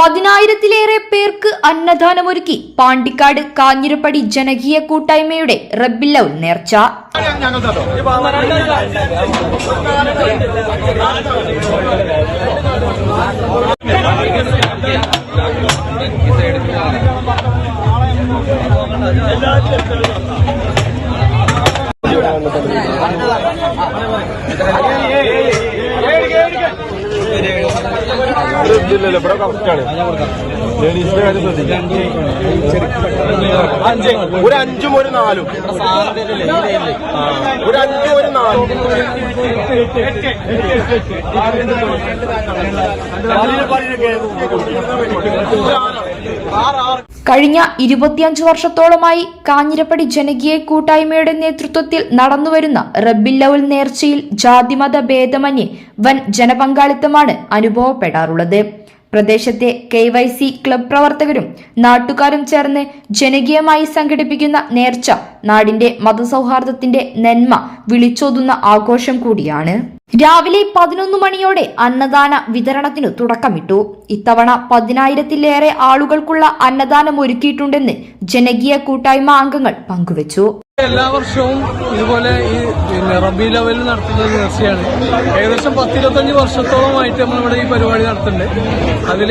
പതിനായിരത്തിലേറെ പേർക്ക് അന്നദാനമൊരുക്കി പാണ്ടിക്കാട് കാഞ്ഞിരപ്പടി ജനകീയ കൂട്ടായ്മയുടെ റബ്ബില്ല നേർച്ച. ഇല്ലല്ലോ ഇവിടെ കറക്റ്റാണ് ലേഡീസിന്റെ കാര്യം ശ്രദ്ധിക്കാം. അഞ്ച് ഒരു അഞ്ചും ഒരു നാലും. ഒരു അഞ്ചും ഒരു നാലും. കഴിഞ്ഞ ഇരുപത്തിയഞ്ച് വർഷത്തോളമായി കാഞ്ഞിരപ്പടി ജനകീയ കൂട്ടായ്മയുടെ നേതൃത്വത്തിൽ നടന്നുവരുന്ന റബ്ബില്ലവൽ നേർച്ചയിൽ ജാതിമത ഭേദമന്യേ വൻ ജനപങ്കാളിത്തമാണ് അനുഭവപ്പെടാറുള്ളത്. പ്രദേശത്തെ കെ വൈ സി ക്ലബ് പ്രവർത്തകരും നാട്ടുകാരും ചേർന്ന് ജനകീയമായി സംഘടിപ്പിക്കുന്ന നേർച്ച നാടിന്റെ മതസൗഹാർദ്ദത്തിന്റെ നന്മ വിളിച്ചോതുന്ന ആഘോഷം കൂടിയാണ്. രാവിലെ പതിനൊന്ന് മണിയോടെ അന്നദാന വിതരണത്തിനു തുടക്കമിട്ടു. ഇത്തവണ പതിനായിരത്തിലേറെ ആളുകൾക്കുള്ള അന്നദാനം ഒരുക്കിയിട്ടുണ്ടെന്ന് ജനകീയ കൂട്ടായ്മ അംഗങ്ങൾ പങ്കുവച്ചു. എല്ലാ വർഷവും ഇതുപോലെ ഈ പിന്നെ റബി ലെവലിൽ നടത്തുന്ന ഒരു നേർച്ചയാണ്. ഏകദേശം പത്തിരുപത്തഞ്ച് വർഷത്തോളമായിട്ട് നമ്മളിവിടെ ഈ പരിപാടി നടത്തുന്നുണ്ട്. അതിൽ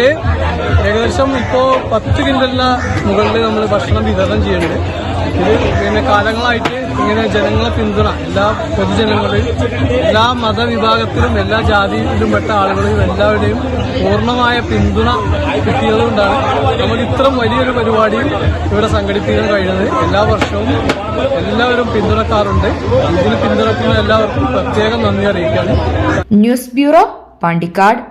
ഏകദേശം ഇപ്പോൾ പത്ത് കിൻഡലിന് മുകളിൽ നമ്മൾ ഭക്ഷണം വിതരണം ചെയ്യുന്നുണ്ട്. ഇത് പിന്നെ കാലങ്ങളായിട്ട് ഇങ്ങനെ ജനങ്ങളെ പിന്തുണ എല്ലാ പൊതുജനങ്ങളെയും എല്ലാ മതവിഭാഗത്തിലും എല്ലാ ജാതിയിലും പെട്ട ആളുകളെയും എല്ലാവരുടെയും പൂർണമായ പിന്തുണ കിട്ടിയതുകൊണ്ടാണ് നമ്മൾ ഇത്രയും വലിയൊരു പരിപാടി ഇവിടെ സംഘടിപ്പിക്കാൻ കഴിയുന്നത്. എല്ലാ വർഷവും എല്ലാവരും പിന്തുണക്കാറുണ്ട്. ഇതിന് പിന്തുണക്കുന്ന എല്ലാവർക്കും പ്രത്യേകം നന്ദി അറിയിക്കുകയാണ്. News bureau Pandikkad.